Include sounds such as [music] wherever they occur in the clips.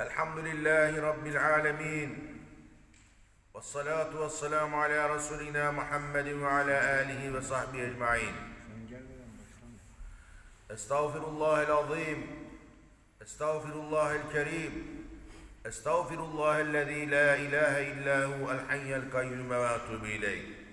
الحمد لله رب العالمين والصلاة والسلام على رسولنا محمد وعلى آله وصحبه أجمعين استغفر الله العظيم استغفر الله الكريم استغفر الله الذي لا إله إلا هو الحي القيوم وأتوب إليه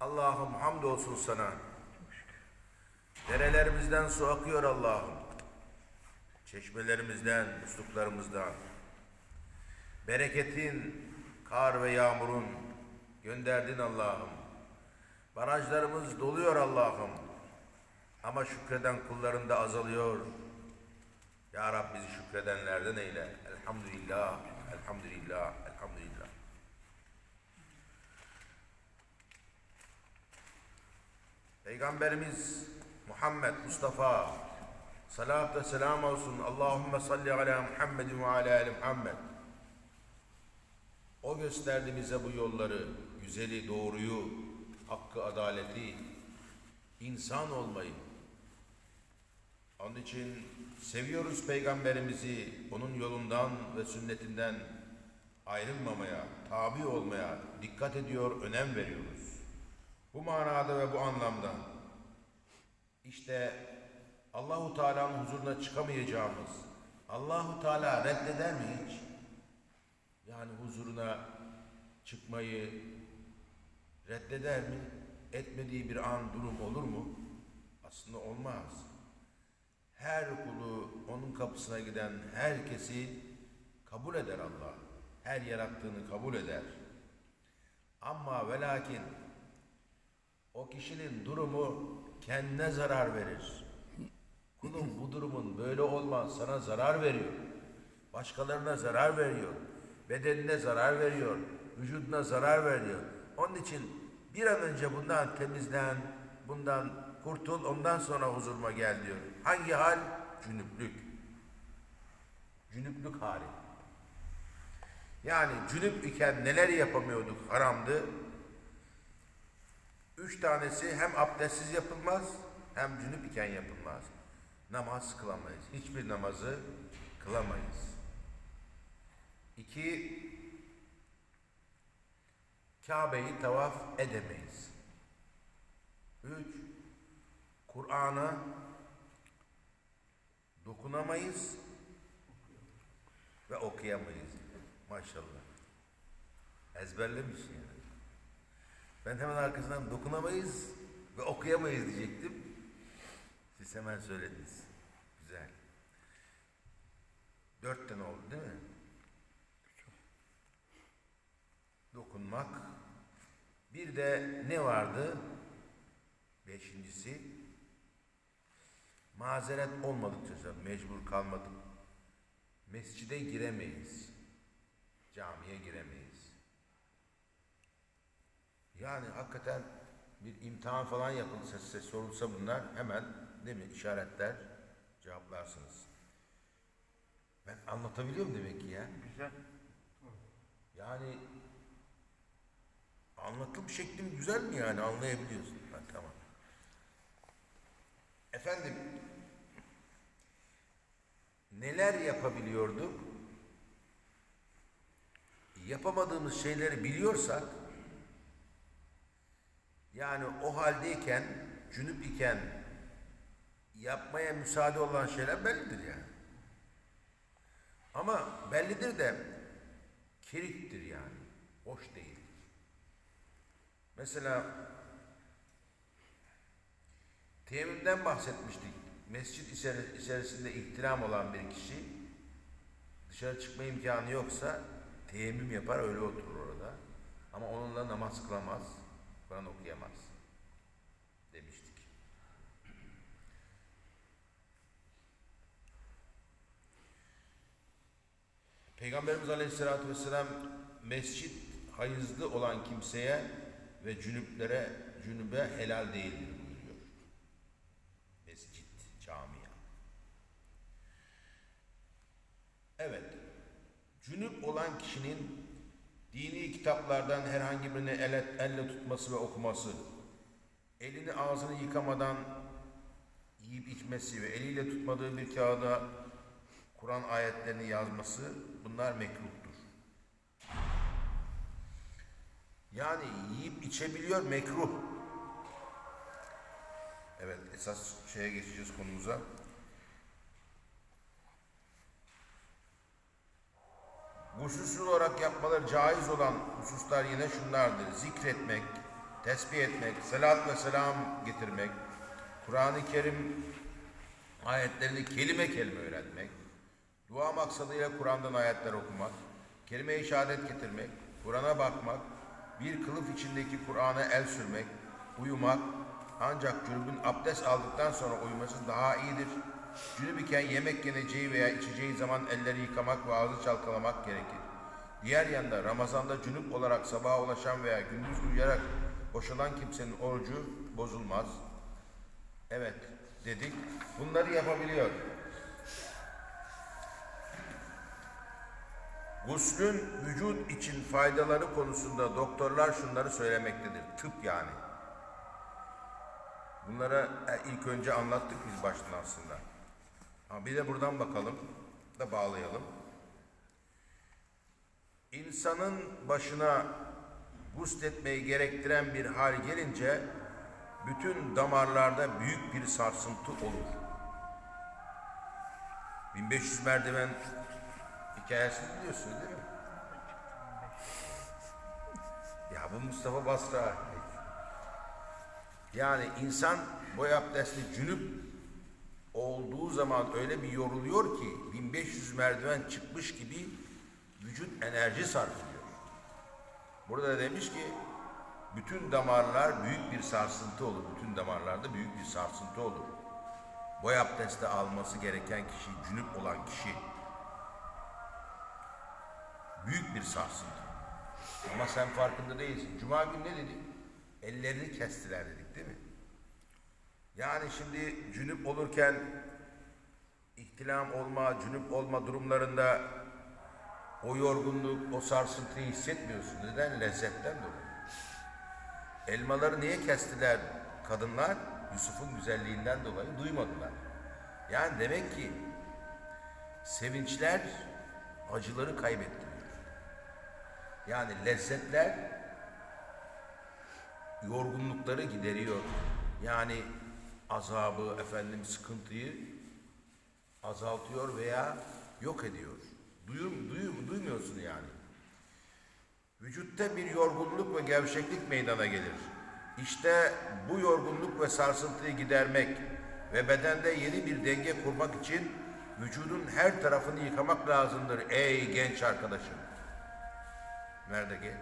Allah'ım hamdolsun sana. Derelerimizden su akıyor Allah'ım. Çeşmelerimizden, musluklarımızdan. Bereketin, kar ve yağmurun gönderdin Allah'ım. Barajlarımız doluyor Allah'ım. Ama şükreden kulların da azalıyor. Ya Rab bizi şükredenlerden eyle. Elhamdülillah, elhamdülillah, elhamdülillah. Peygamberimiz Muhammed Mustafa salat ve selam olsun. Allahümme salli ala Muhammed ve ala ali Muhammed. O gösterdi bize bu yolları, güzeli, doğruyu, hakkı, adaleti, insan olmayı. Onun için seviyoruz Peygamberimizi, onun yolundan ve sünnetinden ayrılmamaya, tabi olmaya dikkat ediyor, önem veriyoruz. Bu manada ve bu anlamda işte Allahu Teala'nın huzuruna çıkamayacağımız Allahu Teala reddeder mi hiç? Yani huzuruna çıkmayı reddeder mi? Etmediği bir an durum olur mu? Aslında olmaz. Her kulu onun kapısına giden herkesi kabul eder Allah. Her yarattığını kabul eder. Ama ve lakin o kişinin durumu kendine zarar verir. Olmaz sana zarar veriyor. Başkalarına zarar veriyor. Bedenine zarar veriyor. Vücuduna zarar veriyor. Onun için bir an önce bundan temizlen, bundan kurtul, ondan sonra huzuruma gel diyor. Hangi hal? Cünüplük. Cünüplük hali. Yani cünüp iken neler yapamıyorduk haramdı. Üç tanesi hem abdestsiz yapılmaz hem cünüp iken yapılmaz. Namaz kılamayız. Hiçbir namazı kılamayız. İki, Kabe'yi tavaf edemeyiz. Üç, Kur'an'a dokunamayız ve okuyamayız. Maşallah. Ezberlemiş yani. Ben hemen arkasından dokunamayız ve okuyamayız diyecektim. Siz hemen söylediniz. Güzel. Dört tane oldu değil mi? Dokunmak. Bir de ne vardı? Beşincisi mazeret olmadıkça mecbur kalmadık. Mescide giremeyiz. Camiye giremeyiz. Yani hakikaten bir imtihan falan yapılsa size sorulsa bunlar hemen değil mi işaretler cevaplarsınız. Ben anlatabiliyorum demek ki ya. Güzel. Yani anlatım şeklim güzel mi yani anlayabiliyorsun. Ha, tamam. Efendim neler yapabiliyorduk? Yapamadığımız şeyleri biliyorsak yani o haldeyken, cünüp iken yapmaya müsaade olan şeyler bellidir yani. Ama bellidir de kiriktir yani. Hoş değil. Mesela teyemmümden bahsetmiştik. Mescit içeri- içerisinde ihtiram olan bir kişi dışarı çıkma imkanı yoksa teyemmüm yapar öyle oturur orada. Ama onunla namaz kılamaz, Kur'an okuyamaz Peygamberimiz Aleyhisselatü Vesselam mescit hayızlı olan kimseye ve cünüplere, cünübe helal değildir buyuruyor. Mescit, camia. Evet, cünüp olan kişinin dini kitaplardan herhangi birini elle, elle tutması ve okuması, elini ağzını yıkamadan yiyip içmesi ve eliyle tutmadığı bir kağıda Kur'an ayetlerini yazması bunlar mekruhtur. Yani yiyip içebiliyor mekruh. Evet esas şeye geçeceğiz konumuza. Gusülsüz olarak yapmaları caiz olan hususlar yine şunlardır. Zikretmek, tesbih etmek, selat ve selam getirmek, Kur'an-ı Kerim ayetlerini kelime kelime öğrenmek, dua maksadıyla Kur'an'dan ayetler okumak, kelime-i şehadet getirmek, Kur'an'a bakmak, bir kılıf içindeki Kur'an'a el sürmek, uyumak, ancak cünübün abdest aldıktan sonra uyuması daha iyidir. Cünüp iken yemek yeneceği veya içeceği zaman elleri yıkamak ve ağzı çalkalamak gerekir. Diğer yanda Ramazan'da cünüp olarak sabaha ulaşan veya gündüz uyuyarak boşalan kimsenin orucu bozulmaz. Evet dedik. Bunları yapabiliyor. Guslün vücut için faydaları konusunda doktorlar şunları söylemektedir. Tıp yani. Bunlara e, ilk önce anlattık biz baştan aslında. Ama bir de buradan bakalım da bağlayalım. İnsanın başına gusletmeyi gerektiren bir hal gelince bütün damarlarda büyük bir sarsıntı olur. 1500 merdiven hikayesini biliyorsunuz değil mi? Ya bu Mustafa Basra. Yani insan boy abdestli cünüp olduğu zaman öyle bir yoruluyor ki 1500 merdiven çıkmış gibi vücut enerji sarf ediyor. Burada da demiş ki bütün damarlar büyük bir sarsıntı olur. Bütün damarlarda büyük bir sarsıntı olur. Boy abdesti alması gereken kişi, cünüp olan kişi büyük bir sarsıntı. Ama sen farkında değilsin. Cuma günü ne dedik? Ellerini kestiler dedik değil mi? Yani şimdi cünüp olurken ihtilam olma, cünüp olma durumlarında o yorgunluk, o sarsıntıyı hissetmiyorsun. Neden? Lezzetten dolayı. Elmaları niye kestiler kadınlar? Yusuf'un güzelliğinden dolayı duymadılar. Yani demek ki sevinçler acıları kaybettiriyor. Yani lezzetler yorgunlukları gideriyor. Yani azabı, efendim sıkıntıyı azaltıyor veya yok ediyor. Duyur, duyur, duymuyorsun yani. Vücutta bir yorgunluk ve gevşeklik meydana gelir. İşte bu yorgunluk ve sarsıntıyı gidermek ve bedende yeni bir denge kurmak için vücudun her tarafını yıkamak lazımdır ey genç arkadaşım. Nerede genç?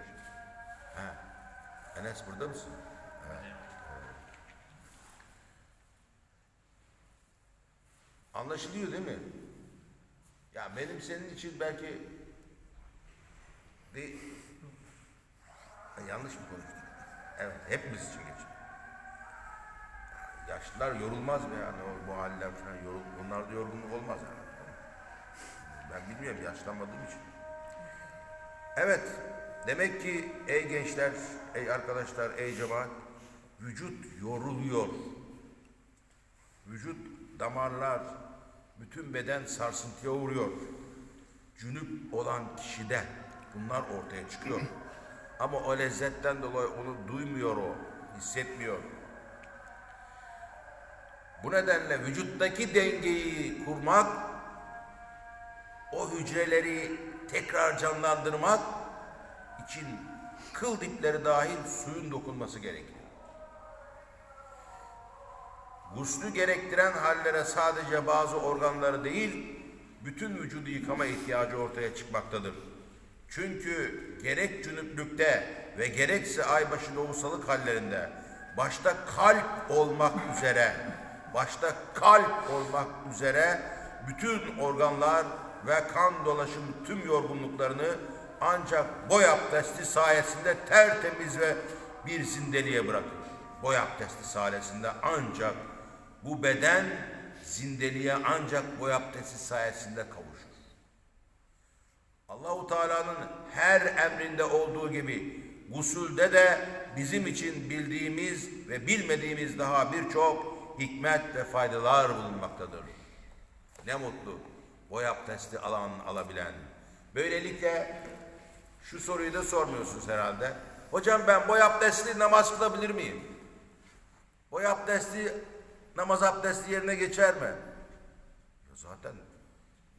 Ha. Enes burada mısın? Evet. Anlaşılıyor değil mi? Ya benim senin için belki de yanlış mı konuştum? Evet, hepimiz için geçiyor. Yaşlılar yorulmaz mı yani o, bu haller falan yorul, onlarda yorgunluk olmaz yani. Ben bilmiyorum yaşlanmadığım için. Evet, demek ki ey gençler, ey arkadaşlar, ey cemaat, vücut yoruluyor. Vücut, damarlar, bütün beden sarsıntıya uğruyor. Cünüp olan kişide bunlar ortaya çıkıyor. [clears throat] Ama o lezzetten dolayı onu duymuyor o, hissetmiyor. Bu nedenle vücuttaki dengeyi kurmak, o hücreleri tekrar canlandırmak için kıl dipleri dahil suyun dokunması gerekiyor. Guslü gerektiren hallere sadece bazı organları değil, bütün vücudu yıkama ihtiyacı ortaya çıkmaktadır. Çünkü gerek cünüplükte ve gerekse aybaşı doğusalık hallerinde başta kalp olmak üzere başta kalp olmak üzere bütün organlar ve kan dolaşım tüm yorgunluklarını ancak boy abdesti sayesinde tertemiz ve bir zindeliğe bırakır. Boy abdesti sayesinde ancak bu beden zindeliğe ancak boy abdesti sayesinde kavuşur. Allahu Teala'nın her emrinde olduğu gibi gusulde de bizim için bildiğimiz ve bilmediğimiz daha birçok hikmet ve faydalar bulunmaktadır. Ne mutlu. boy abdesti alan alabilen. Böylelikle şu soruyu da sormuyorsunuz herhalde. Hocam ben boy abdestli namaz kılabilir miyim? Boy abdesti namaz abdesti yerine geçer mi? Ya zaten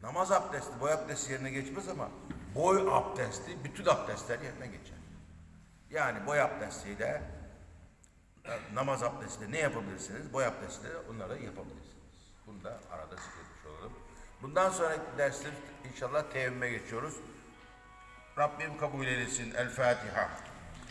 namaz abdesti boy abdesti yerine geçmez ama boy abdesti bütün abdestler yerine geçer. Yani boy abdestiyle namaz abdestiyle ne yapabilirsiniz? Boy abdestiyle onları yapabilirsiniz. Bunu da arada zikretmiş olalım. Bundan sonraki dersler inşallah teyemmüme geçiyoruz. Rabbim kabul eylesin. El Fatiha.